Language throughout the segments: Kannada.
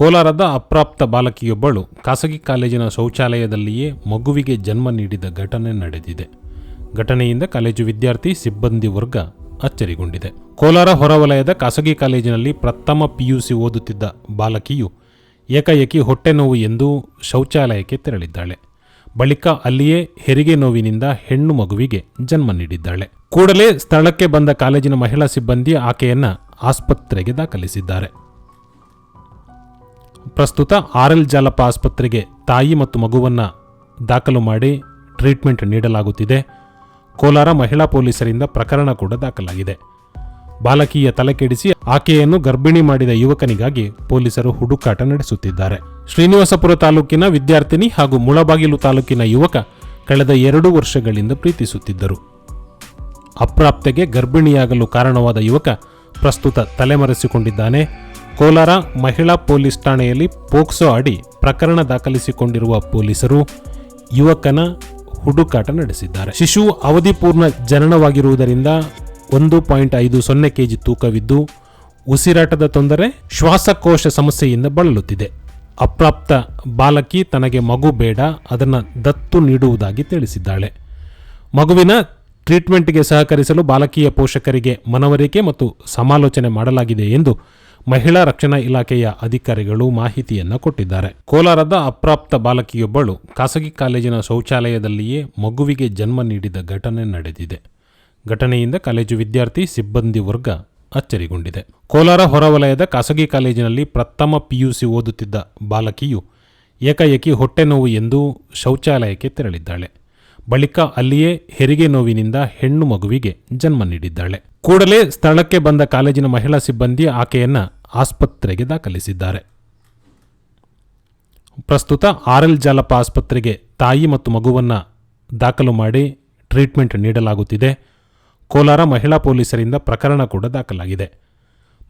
ಕೋಲಾರದ ಅಪ್ರಾಪ್ತ ಬಾಲಕಿಯೊಬ್ಬಳು ಖಾಸಗಿ ಕಾಲೇಜಿನ ಶೌಚಾಲಯದಲ್ಲಿಯೇ ಮಗುವಿಗೆ ಜನ್ಮ ನೀಡಿದ ಘಟನೆ ನಡೆದಿದೆ. ಘಟನೆಯಿಂದ ಕಾಲೇಜು ವಿದ್ಯಾರ್ಥಿ ಸಿಬ್ಬಂದಿ ವರ್ಗ ಅಚ್ಚರಿಗೊಂಡಿದೆ. ಕೋಲಾರ ಹೊರವಲಯದ ಖಾಸಗಿ ಕಾಲೇಜಿನಲ್ಲಿ ಪ್ರಥಮ ಪಿಯುಸಿ ಓದುತ್ತಿದ್ದ ಬಾಲಕಿಯು ಏಕಾಏಕಿ ಹೊಟ್ಟೆ ನೋವು ಎಂದು ಶೌಚಾಲಯಕ್ಕೆ ತೆರಳಿದ್ದಾಳೆ. ಬಳಿಕ ಅಲ್ಲಿಯೇ ಹೆರಿಗೆ ನೋವಿನಿಂದ ಹೆಣ್ಣು ಮಗುವಿಗೆ ಜನ್ಮ ನೀಡಿದ್ದಾಳೆ. ಕೂಡಲೇ ಸ್ಥಳಕ್ಕೆ ಬಂದ ಕಾಲೇಜಿನ ಮಹಿಳಾ ಸಿಬ್ಬಂದಿ ಆಕೆಯನ್ನ ಆಸ್ಪತ್ರೆಗೆ ದಾಖಲಿಸಿದ್ದಾರೆ. ಪ್ರಸ್ತುತ ಆರ್ ಎಲ್ ಜಾಲಪ್ಪ ಆಸ್ಪತ್ರೆಗೆ ತಾಯಿ ಮತ್ತು ಮಗುವನ್ನು ದಾಖಲು ಮಾಡಿ ಟ್ರೀಟ್ಮೆಂಟ್ ನೀಡಲಾಗುತ್ತಿದೆ. ಕೋಲಾರ ಮಹಿಳಾ ಪೊಲೀಸರಿಂದ ಪ್ರಕರಣ ಕೂಡ ದಾಖಲಾಗಿದೆ. ಬಾಲಕಿಯ ತಲೆ ಕೆಡಿಸಿ ಆಕೆಯನ್ನು ಗರ್ಭಿಣಿ ಮಾಡಿದ ಯುವಕನಿಗಾಗಿ ಪೊಲೀಸರು ಹುಡುಕಾಟ ನಡೆಸುತ್ತಿದ್ದಾರೆ. ಶ್ರೀನಿವಾಸಪುರ ತಾಲೂಕಿನ ವಿದ್ಯಾರ್ಥಿನಿ ಹಾಗೂ ಮುಳಬಾಗಿಲು ತಾಲೂಕಿನ ಯುವಕ ಕಳೆದ ಎರಡು ವರ್ಷಗಳಿಂದ ಪ್ರೀತಿಸುತ್ತಿದ್ದರು. ಅಪ್ರಾಪ್ತೆಗೆ ಗರ್ಭಿಣಿಯಾಗಲು ಕಾರಣವಾದ ಯುವಕ ಪ್ರಸ್ತುತ ತಲೆಮರೆಸಿಕೊಂಡಿದ್ದಾನೆ. ಕೋಲಾರ ಮಹಿಳಾ ಪೊಲೀಸ್ ಠಾಣೆಯಲ್ಲಿ ಪೋಕ್ಸೋ ಅಡಿ ಪ್ರಕರಣ ದಾಖಲಿಸಿಕೊಂಡಿರುವ ಪೊಲೀಸರು ಯುವಕನ ಹುಡುಕಾಟ ನಡೆಸಿದ್ದಾರೆ. ಶಿಶು ಅವಧಿಪೂರ್ಣ ಜನನವಾಗಿರುವುದರಿಂದ ಒಂದು ಪಾಯಿಂಟ್ ಐದು ಸೊನ್ನೆ ಕೆಜಿ ತೂಕವಿದ್ದು ಉಸಿರಾಟದ ತೊಂದರೆ, ಶ್ವಾಸಕೋಶ ಸಮಸ್ಯೆಯಿಂದ ಬಳಲುತ್ತಿದೆ. ಅಪ್ರಾಪ್ತ ಬಾಲಕಿ ತನಗೆ ಮಗು ಬೇಡ, ಅದನ್ನು ದತ್ತು ನೀಡುವುದಾಗಿ ತಿಳಿಸಿದ್ದಾಳೆ. ಮಗುವಿನ ಟ್ರೀಟ್ಮೆಂಟ್ಗೆ ಸಹಕರಿಸಲು ಬಾಲಕಿಯ ಪೋಷಕರಿಗೆ ಮನವರಿಕೆ ಮತ್ತು ಸಮಾಲೋಚನೆ ಮಾಡಲಾಗಿದೆ ಎಂದು ಮಹಿಳಾ ರಕ್ಷಣಾ ಇಲಾಖೆಯ ಅಧಿಕಾರಿಗಳು ಮಾಹಿತಿಯನ್ನು ಕೊಟ್ಟಿದ್ದಾರೆ. ಕೋಲಾರದ ಅಪ್ರಾಪ್ತ ಬಾಲಕಿಯೊಬ್ಬಳು ಖಾಸಗಿ ಕಾಲೇಜಿನ ಶೌಚಾಲಯದಲ್ಲಿಯೇ ಮಗುವಿಗೆ ಜನ್ಮ ನೀಡಿದ ಘಟನೆ ನಡೆದಿದೆ. ಘಟನೆಯಿಂದ ಕಾಲೇಜು ವಿದ್ಯಾರ್ಥಿ ಸಿಬ್ಬಂದಿ ವರ್ಗ ಅಚ್ಚರಿಗೊಂಡಿದೆ. ಕೋಲಾರ ಹೊರವಲಯದ ಖಾಸಗಿ ಕಾಲೇಜಿನಲ್ಲಿ ಪ್ರಥಮ ಪಿಯುಸಿ ಓದುತ್ತಿದ್ದ ಬಾಲಕಿಯು ಏಕಾಏಕಿ ಹೊಟ್ಟೆ ನೋವು ಎಂದು ಶೌಚಾಲಯಕ್ಕೆ ತೆರಳಿದ್ದಾಳೆ. ಬಳಿಕ ಅಲ್ಲಿಯೇ ಹೆರಿಗೆ ನೋವಿನಿಂದ ಹೆಣ್ಣು ಮಗುವಿಗೆ ಜನ್ಮ ನೀಡಿದ್ದಾಳೆ. ಕೂಡಲೇ ಸ್ಥಳಕ್ಕೆ ಬಂದ ಕಾಲೇಜಿನ ಮಹಿಳಾ ಸಿಬ್ಬಂದಿ ಆಕೆಯನ್ನ ಆಸ್ಪತ್ರೆಗೆ ದಾಖಲಿಸಿದ್ದಾರೆ. ಪ್ರಸ್ತುತ ಆರ್ಎಲ್ ಜಾಲಪ್ಪ ಆಸ್ಪತ್ರೆಗೆ ತಾಯಿ ಮತ್ತು ಮಗುವನ್ನು ದಾಖಲು ಮಾಡಿ ಟ್ರೀಟ್ಮೆಂಟ್ ನೀಡಲಾಗುತ್ತಿದೆ. ಕೋಲಾರ ಮಹಿಳಾ ಪೊಲೀಸರಿಂದ ಪ್ರಕರಣ ಕೂಡ ದಾಖಲಾಗಿದೆ.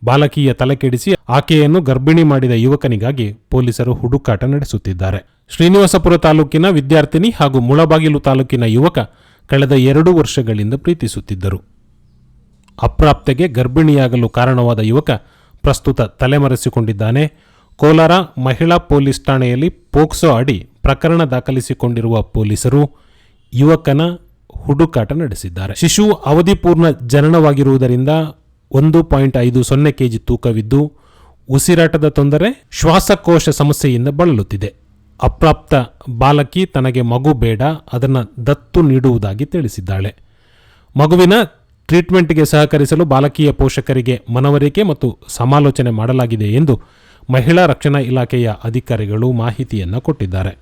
ಬಾಲಕಿಯ ತಲೆಕೆಡಿಸಿ ಆಕೆಯನ್ನು ಗರ್ಭಿಣಿ ಮಾಡಿದ ಯುವಕನಿಗಾಗಿ ಪೊಲೀಸರು ಹುಡುಕಾಟ ನಡೆಸುತ್ತಿದ್ದಾರೆ. ಶ್ರೀನಿವಾಸಪುರ ತಾಲೂಕಿನ ವಿದ್ಯಾರ್ಥಿನಿ ಹಾಗೂ ಮುಳಬಾಗಿಲು ತಾಲೂಕಿನ ಯುವಕ ಕಳೆದ ಎರಡು ವರ್ಷಗಳಿಂದ ಪ್ರೀತಿಸುತ್ತಿದ್ದರು. ಅಪ್ರಾಪ್ತೆಗೆ ಗರ್ಭಿಣಿಯಾಗಲು ಕಾರಣವಾದ ಯುವಕ ಪ್ರಸ್ತುತ ತಲೆಮರೆಸಿಕೊಂಡಿದ್ದಾನೆ. ಕೋಲಾರ ಮಹಿಳಾ ಪೊಲೀಸ್ ಠಾಣೆಯಲ್ಲಿ ಪೋಕ್ಸೋ ಅಡಿ ಪ್ರಕರಣ ದಾಖಲಿಸಿಕೊಂಡಿರುವ ಪೊಲೀಸರು ಯುವಕನ ಹುಡುಕಾಟ ನಡೆಸಿದ್ದಾರೆ. ಶಿಶು ಅವಧಿಪೂರ್ಣ ಜನನವಾಗಿರುವುದರಿಂದ ಒಂದು ಪಾಯಿಂಟ್ ಐದು ಸೊನ್ನೆ ಕೆಜಿ ತೂಕವಿದ್ದು, ಉಸಿರಾಟದ ತೊಂದರೆ, ಶ್ವಾಸಕೋಶ ಸಮಸ್ಯೆಯಿಂದ ಬಳಲುತ್ತಿದೆ. ಅಪ್ರಾಪ್ತ ಬಾಲಕಿ ತನಗೆ ಮಗು ಬೇಡ, ಅದನ್ನು ದತ್ತು ನೀಡುವುದಾಗಿ ತಿಳಿಸಿದ್ದಾಳೆ. ಮಗುವಿನ ಟ್ರೀಟ್ಮೆಂಟ್ಗೆ ಸಹಕರಿಸಲು ಬಾಲಕಿಯ ಪೋಷಕರಿಗೆ ಮನವರಿಕೆ ಮತ್ತು ಸಮಾಲೋಚನೆ ಮಾಡಲಾಗಿದೆ ಎಂದು ಮಹಿಳಾ ರಕ್ಷಣಾ ಇಲಾಖೆಯ ಅಧಿಕಾರಿಗಳು ಮಾಹಿತಿಯನ್ನು ಕೊಟ್ಟಿದ್ದಾರೆ.